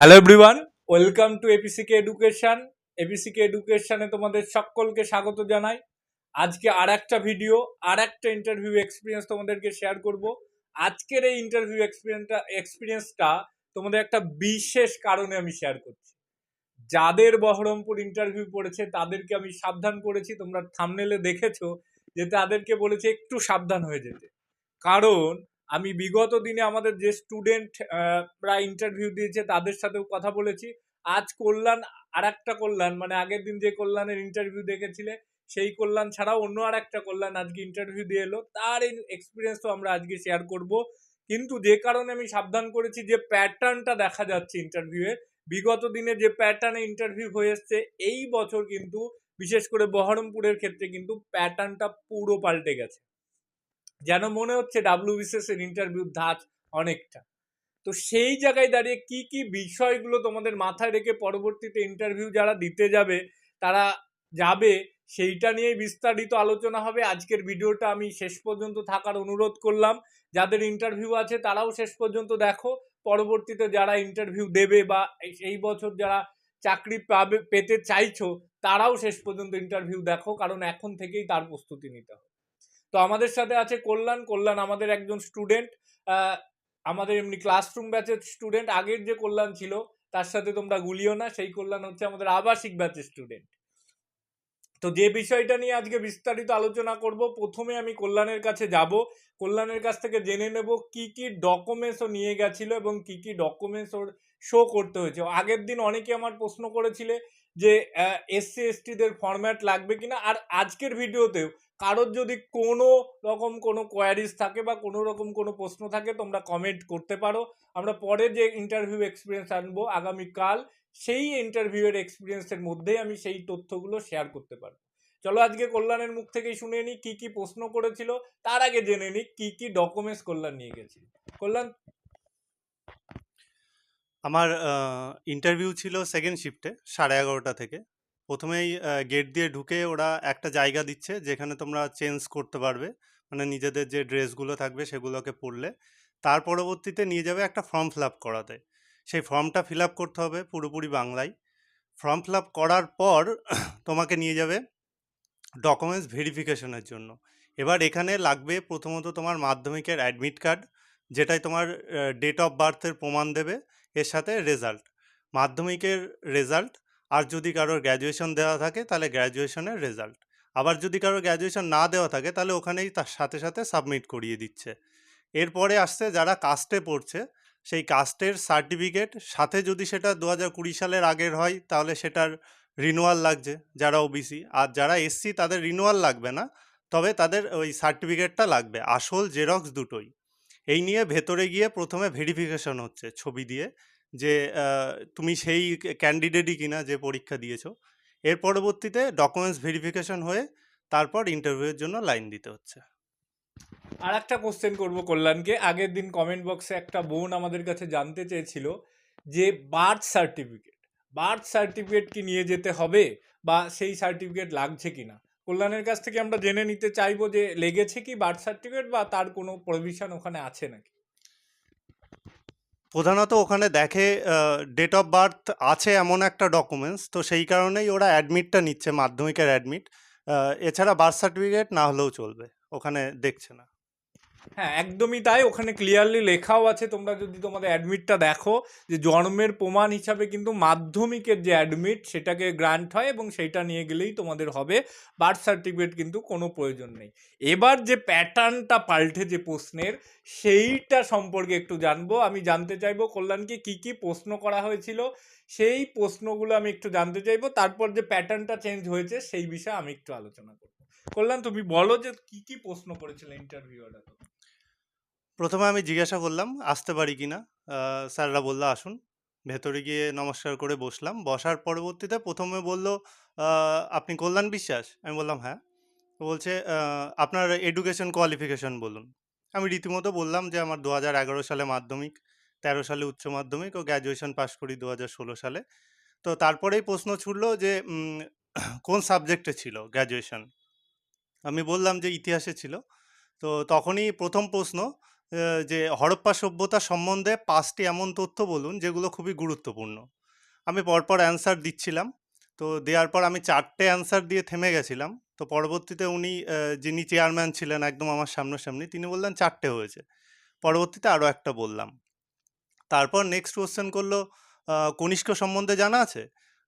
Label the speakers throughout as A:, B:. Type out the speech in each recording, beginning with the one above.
A: Hello everyone welcome to APCK education APCK এডুকেশানে তোমাদের সকলকে স্বাগত জানাই। আজকে আর একটা ভিডিও আর একটা ইন্টারভিউ এক্সপিরিয়েন্স তোমাদেরকে শেয়ার করব। আজকের এই ইন্টারভিউ এক্সপিরিয়েন্সটা এক্সপিরিয়েন্সটা তোমাদের একটা বিশেষ কারণে আমি শেয়ার করছি। যাদের বহরমপুর ইন্টারভিউ পড়েছে, তাদেরকে আমি সাবধান করেছি। তোমরা থামনেলে দেখেছ যে তাদেরকে বলেছে একটু সাবধান হয়ে যেতে। কারণ আমি বিগত দিনে আমাদের যে স্টুডেন্ট প্রায় ইন্টারভিউ দিয়েছে, তাদের সাথেও কথা বলেছি। আজ কল্যাণ আর একটা কল্যাণ মানে আগের দিন যে কল্যাণের ইন্টারভিউ দেখেছিলে, সেই কল্যাণ ছাড়াও অন্য আর একটা কল্যাণ আজকে ইন্টারভিউ দিয়ে এলো। তার এক্সপিরিয়েন্সও আমরা আজকে শেয়ার করব। কিন্তু যে কারণে আমি সাবধান করেছি যে প্যাটার্নটা দেখা যাচ্ছে ইন্টারভিউয়ে বিগত দিনে যে প্যাটার্নে ইন্টারভিউ হয়ে এসছে, এই বছর কিন্তু, বিশেষ করে বহরমপুরের ক্ষেত্রে কিন্তু প্যাটার্নটা পুরো পাল্টে গেছে। যেন মনে হচ্ছে ডাব্লিউবিসিএস এর ইন্টারভিউ ধাঁচ অনেকটা। তো সেই জায়গায় দাঁড়িয়ে কি কি বিষয়গুলো তোমাদের মাথায় রেখে পরবর্তীতে ইন্টারভিউ যারা দিতে যাবে, তারা যাবে, সেইটা নিয়েই বিস্তারিত আলোচনা হবে। আজকের ভিডিওটা আমি শেষ পর্যন্ত থাকার অনুরোধ করলাম। যাদের ইন্টারভিউ আছে, তারাও শেষ পর্যন্ত দেখো। পরবর্তীতে যারা ইন্টারভিউ দেবে বা এই- বছর যারা চাকরি পাবে, পেতে চাইছো, তারাও শেষ পর্যন্ত ইন্টারভিউ দেখো, কারণ এখন থেকেই তার প্রস্তুতি নিতে হবে। তো আমাদের সাথে আছে কল্যাণ। কল্যাণ আমাদের একজন স্টুডেন্ট আমাদের এমনি ক্লাসরুম ব্যাচের স্টুডেন্ট আগের যে কল্যাণ ছিল, তার সাথে তোমরা গুলিও না। সেই কল্যাণ হচ্ছে আমাদের আবাসিক ব্যাচের স্টুডেন্ট তো যে বিষয়টা নিয়ে আজকে বিস্তারিত আলোচনা করব, প্রথমে আমি কল্যাণের কাছে যাব। কল্যাণের কাছ থেকে জেনে নেব কি কি ডকুমেন্টস ও নিয়ে গেছিল এবং কি কি ডকুমেন্টস ওর শো করতে হয়েছে। আগের দিন অনেকে আমার প্রশ্ন করেছিলে যে এসসি এসটিদের ফরম্যাট লাগবে কিনা? আর আজকের ভিডিওতেও কারোর যদি কোনো রকম কোনো কোয়ারিজ থাকে বা কোনো রকম কোনো প্রশ্ন থাকে, তোমরা কমেন্ট করতে পারো। আমরা পরে যে ইন্টারভিউ এক্সপিরিয়েন্স আনব, আগামীকাল সেই ইন্টারভিউয়ের এক্সপিরিয়েন্সের মধ্যেই আমি সেই তথ্যগুলো শেয়ার করতে পারব। চলো আজকে কল্যাণের মুখ থেকেই শুনে নিই কী কী প্রশ্ন করেছিল, তার আগে জেনে নিই কী কী ডকুমেন্টস কল্যাণ নিয়ে গেছিল। কল্যাণ?
B: আমার ইন্টারভিউ ছিল সেকেন্ড শিফটে সাড়ে এগারোটা থেকে। প্রথমেই গেট দিয়ে ঢুকে ওরা একটা জায়গা দিচ্ছে, যেখানে তোমরা চেঞ্জ করতে পারবে। মানে নিজেদের যে ড্রেসগুলো থাকবে সেগুলোকে পরলে। তার পরবর্তীতে নিয়ে যাবে একটা ফর্ম ফিল আপ করাতে। সেই ফর্মটা ফিল আপ করতে হবে পুরোপুরি বাংলায়। ফর্ম ফিল আপ করার পর তোমাকে নিয়ে যাবে ডকুমেন্টস ভেরিফিকেশনের জন্য। এবার এখানে লাগবে প্রথমত তোমার মাধ্যমিকের অ্যাডমিট কার্ড, যেটাই তোমার ডেট অফ বার্থের প্রমাণ দেবে, এর সাথে রেজাল্ট মাধ্যমিকের রেজাল্ট আর যদি কারোর গ্র্যাজুয়েশন দেওয়া থাকে তাহলে গ্র্যাজুয়েশনের রেজাল্ট আবার যদি কারোর গ্র্যাজুয়েশন না দেওয়া থাকে তাহলে ওখানেই তার সাথে সাথে সাবমিট করিয়ে দিচ্ছে। এরপরে আসছে যারা কাস্টে পড়ছে সেই কাস্টের সার্টিফিকেট সাথে যদি সেটা দু হাজার কুড়ি সালের আগের হয়, তাহলে সেটার রিনুয়াল লাগছে, যারা ওবিসি আর যারা এসসি তাদের রিনুয়াল লাগবে না, তবে তাদের ওই সার্টিফিকেটটা লাগবে, আসল জেরক্স দুটোই। এই নিয়ে ভেতরে গিয়ে প্রথমে ভেরিফিকেশন হচ্ছে ছবি দিয়ে, যে তুমি সেই ক্যান্ডিডেটই কিনা যে পরীক্ষা দিয়েছ। এর পরবর্তীতে ডকুমেন্টস ভেরিফিকেশন হয়ে, তারপর ইন্টারভিউয়ের জন্য লাইন দিতে হচ্ছে।
A: আর একটা কোশ্চেন করব কল্যাণকে। আগের দিন কমেন্ট বক্সে একটা বোন আমাদের কাছে জানতে চেয়েছিল যে বার্থ সার্টিফিকেট বার্থ সার্টিফিকেট কি নিয়ে যেতে হবে বা সেই সার্টিফিকেট লাগছে কি না কল্যাণের কাছ থেকে আমরা জেনে নিতে চাইব যে লেগেছে কি বার্থ সার্টিফিকেট বা তার কোনো প্রভিশন ওখানে আছে নাকি?
B: প্রধানত ওখানে দেখে ডেট অফ বার্থ আছে এমন একটা ডকুমেন্টস তো সেই কারণেই ওরা অ্যাডমিটটা নিচ্ছে, মাধ্যমিকের অ্যাডমিট এছাড়া বার্থ সার্টিফিকেট না হলেও চলবে। ওখানে দেখছে না।
A: হ্যাঁ একদমই তাই। ওখানে ক্লিয়ারলি লেখাও আছে। তোমরা যদি তোমাদের অ্যাডমিটটা দেখো যে জন্মের প্রমাণ হিসাবে কিন্তু মাধ্যমিকের যে অ্যাডমিট সেটাকে গ্রান্ট হয় এবং সেইটা নিয়ে গেলেই তোমাদের হবে। বার্থ সার্টিফিকেট কিন্তু কোনো প্রয়োজন নেই। এবার যে প্যাটার্নটা পাল্টে যে প্রশ্নের, সেইটা সম্পর্কে একটু জানব। আমি জানতে চাইব কল্যাণকে কি কি প্রশ্ন করা হয়েছিল? সেই প্রশ্নগুলো আমি একটু জানতে চাইব। তারপর যে প্যাটার্নটা চেঞ্জ হয়েছে, সেই বিষয়ে আমি একটু আলোচনা করব। কল্যাণ তুমি বলো যে কি কি প্রশ্ন করেছিলে ইন্টারভিউটা
B: প্রথমে আমি জিজ্ঞাসা করলাম, আসতে পারি কি না স্যাররা বলল, আসুন। ভেতরে গিয়ে নমস্কার করে বসলাম। বসার পরবর্তীতে প্রথমে বলল আপনি কল্যাণ বিশ্বাস? আমি বললাম হ্যাঁ। বলছে আপনার এডুকেশন কোয়ালিফিকেশন বলুন। আমি রীতিমতো বললাম যে আমার দু সালে মাধ্যমিক, তেরো সালে উচ্চ মাধ্যমিক ও গ্র্যাজুয়েশন পাশ করি দু সালে। তো তারপরেই প্রশ্ন ছুটলো যে কোন সাবজেক্টে ছিল গ্র্যাজুয়েশন আমি বললাম যে ইতিহাসে ছিল। তো তখনই প্রথম প্রশ্ন যে হরপ্পা সভ্যতা সম্বন্ধে পাঁচটি এমন তথ্য বলুন যেগুলো খুবই গুরুত্বপূর্ণ। আমি পরপর অ্যান্সার দিচ্ছিলাম। তো দেওয়ার পর আমি চারটে অ্যান্সার দিয়ে থেমে গেছিলাম। তো পরবর্তীতে উনি যিনি চেয়ারম্যান ছিলেন একদম আমার সামনাসামনি, তিনি বললেন চারটে হয়েছে। পরবর্তীতে আরও একটা বললাম। তারপর নেক্সট কোশ্চেন করল কনিষ্ক সম্বন্ধে জানা আছে?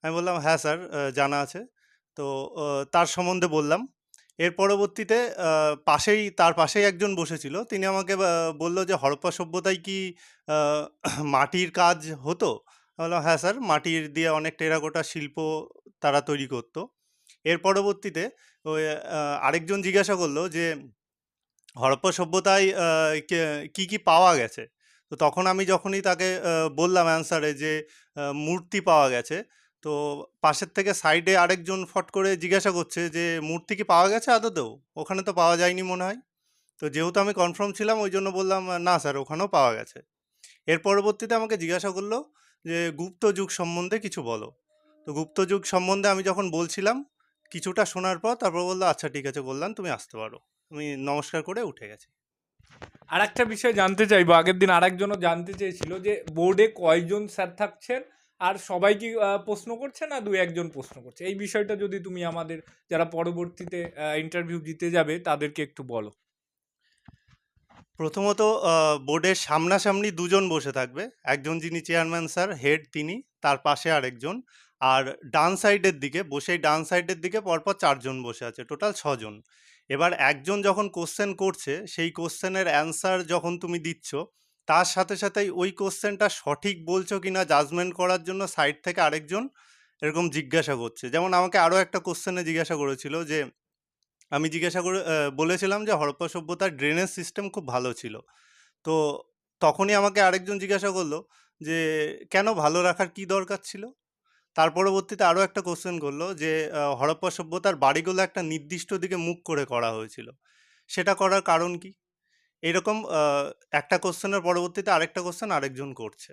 B: আমি বললাম হ্যাঁ স্যার জানা আছে। তো তার সম্বন্ধে বললাম এর পরবর্তীতে পাশেই, তার পাশেই একজন বসেছিল। তিনি আমাকে বলল যে, হরপ্পা সভ্যতায় কি মাটির কাজ হতো? আমি বললাম হ্যাঁ স্যার, মাটির দিয়ে অনেক টেরাকোটা শিল্প তারা তৈরি করতো। এর পরবর্তীতে ওই আরেকজন জিজ্ঞাসা করল যে, হরপ্পা সভ্যতায় কে- কি কি পাওয়া গেছে? তো তখন আমি যখনই তাকে বললাম অ্যান্সারে যে মূর্তি পাওয়া গেছে তো পাশের থেকে সাইডে আরেকজন ফট করে জিজ্ঞাসা করছে যে, মূর্তি কি পাওয়া গেছে আদতেও? ওখানে তো পাওয়া যায়নি মনে হয়। তো যেহেতু আমি কনফার্ম ছিলাম, ওই জন্য বললাম, না স্যার, ওখানেও পাওয়া গেছে। এর পরবর্তীতে আমাকে জিজ্ঞাসা করল যে, গুপ্ত যুগ সম্বন্ধে কিছু বলো? তো গুপ্ত যুগ সম্বন্ধে আমি যখন বলছিলাম, কিছুটা শোনার পর তারপর বলল আচ্ছা ঠিক আছে বললাম তুমি আসতে পারো। আমি নমস্কার করে উঠে গেছি।
A: আর একটা বিষয় জানতে চাইব, আগের দিন আরেকজনও জানতে চেয়েছিল যে, বোর্ডে কয়জন স্যার থাকছেন? আর সবাই কি প্রশ্ন করছে না দু একজন প্রশ্ন করছে? এই বিষয়টা যদি তুমি আমাদের, যারা পরবর্তীতে ইন্টারভিউ দিতে যাবে, তাদেরকে একটু বলো।
B: প্রথমত বোর্ডের সামনাসামনি দুজন বসে থাকবে। একজন যিনি চেয়ারম্যান স্যার হেড তিনি, তার পাশে আরেকজন। আর ডান সাইডের দিকে বসেই ডান সাইডের দিকে পরপর চারজন বসে আছে টোটাল ছজন। এবার একজন যখন কোশ্চেন করছে, সেই কোশ্চেনের অ্যান্সার যখন তুমি দিচ্ছ তার সাথে সাথেই ওই কোশ্চেনটা সঠিক বলছো কি না জাজমেন্ট করার জন্য সাইড থেকে আরেকজন এরকম জিজ্ঞাসা করছে। যেমন আমাকে আরও একটা কোশ্চেনে জিজ্ঞাসা করেছিল যে, আমি জিজ্ঞাসা করে বলেছিলাম যে হরপ্পা সভ্যতার ড্রেনেজ সিস্টেম খুব ভালো ছিল। তো তখনই আমাকে আরেকজন জিজ্ঞাসা করল যে, কেন ভালো রাখার কি দরকার ছিল? তার পরবর্তীতে আরও একটা কোশ্চেন করল যে হরপ্পা সভ্যতার বাড়িগুলো একটা নির্দিষ্ট দিকে মুখ করে করা হয়েছিল। সেটা করার কারণ কি? এরকম একটা কোশ্চেনের পরবর্তীতে আরেকটা কোশ্চেন আরেকজন করছে।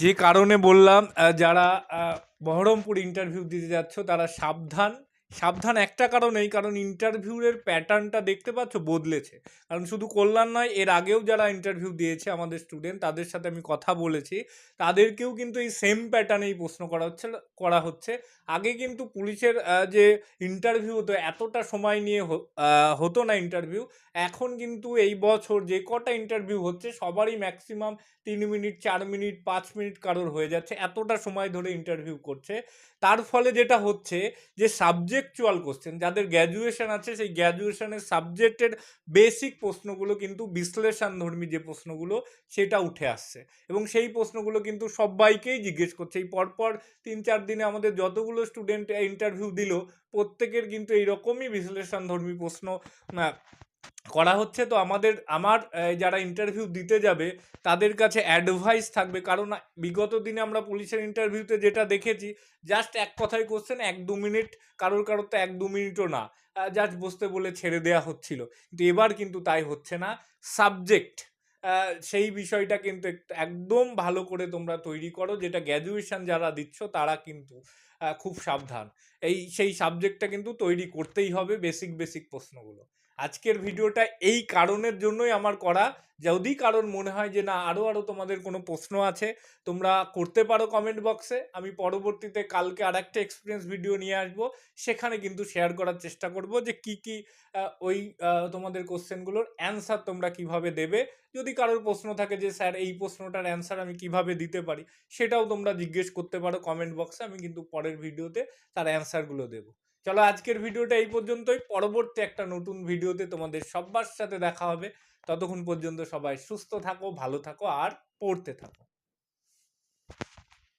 A: যে কারণে বললাম যারা বহরমপুর ইন্টারভিউ দিতে যাচ্ছ, তারা সাবধান সাবধান একটা কারণেই কারণ ইন্টারভিউয়ের প্যাটার্নটা দেখতে পাচ্ছ বদলেছে। কারণ শুধু কল্যাণ নয়, এর আগেও যারা ইন্টারভিউ দিয়েছে আমাদের স্টুডেন্ট তাদের সাথে আমি কথা বলেছি। তাদেরকেও কিন্তু এই সেম প্যাটার্নেই প্রশ্ন করা হচ্ছে করা হচ্ছে। আগে কিন্তু পুলিশের যে ইন্টারভিউ হতো, এতটা সময় নিয়ে হতো না ইন্টারভিউ এখন কিন্তু এই বছর যে কটা ইন্টারভিউ হচ্ছে, সবারই ম্যাক্সিমাম তিন মিনিট, চার মিনিট, পাঁচ মিনিট কারোর হয়ে যাচ্ছে। এতটা সময় ধরে ইন্টারভিউ করছে। তার ফলে যেটা হচ্ছে যে সাবজেক্টুয়াল কোশ্চেন যাদের গ্র্যাজুয়েশন আছে, সেই গ্র্যাজুয়েশনের সাবজেক্টের বেসিক প্রশ্নগুলো কিন্তু বিশ্লেষণধর্মী যে প্রশ্নগুলো, সেটা উঠে আসছে। এবং সেই প্রশ্নগুলো কিন্তু সবাইকেই জিজ্ঞেস করছে। এই পরপর তিন চার দিনে আমাদের যতগুলো স্টুডেন্ট ইন্টারভিউ দিল, প্রত্যেকের কিন্তু এইরকমই বিশ্লেষণধর্মী প্রশ্ন করা হচ্ছে। তো আমাদের, আমার যারা ইন্টারভিউ দিতে যাবে, তাদের কাছে অ্যাডভাইস থাকবে। কারণ বিগত দিনে আমরা পুলিশের ইন্টারভিউতে যেটা দেখেছি জাস্ট এক কথায় কোশ্চেন এক দু মিনিট কারোর কারোর তো এক দু মিনিটও না। জাস্ট বসতে বলে ছেড়ে দেওয়া হচ্ছিল। কিন্তু এবার কিন্তু তাই হচ্ছে না। সাবজেক্ট সেই বিষয়টা কিন্তু একদম ভালো করে তোমরা তৈরি করো, যেটা গ্র্যাজুয়েশন যারা দিচ্ছ, তারা কিন্তু খুব সাবধান। এই সেই সাবজেক্টটা কিন্তু তৈরি করতেই হবে বেসিক বেসিক প্রশ্নগুলো। আজকের ভিডিওটা এই কারণের জন্যই আমার করা। যদি কারণ মনে হয় যে, না আরও আরও তোমাদের কোনো প্রশ্ন আছে, তোমরা করতে পারো কমেন্ট বক্সে আমি পরবর্তীতে কালকে আর একটা এক্সপিরিয়েন্স ভিডিও নিয়ে আসব। সেখানে কিন্তু শেয়ার করার চেষ্টা করব যে, কি কি ওই তোমাদের কোশ্চেনগুলোর অ্যান্সার তোমরা কীভাবে দেবে। যদি কারোর প্রশ্ন থাকে যে, স্যার, এই প্রশ্নটার অ্যান্সার আমি কীভাবে দিতে পারি? সেটাও তোমরা জিজ্ঞেস করতে পারো কমেন্ট বক্সে আমি কিন্তু পরের ভিডিওতে তার অ্যান্সারগুলো দেবো। চলো আজকের ভিডিওটা এই পর্যন্তই। পরবর্তী একটা নতুন ভিডিওতে তোমাদের সবার সাথে দেখা হবে। ততক্ষণ পর্যন্ত সবাই সুস্থ থাকো, ভালো থাকো আর পড়তে থাকো।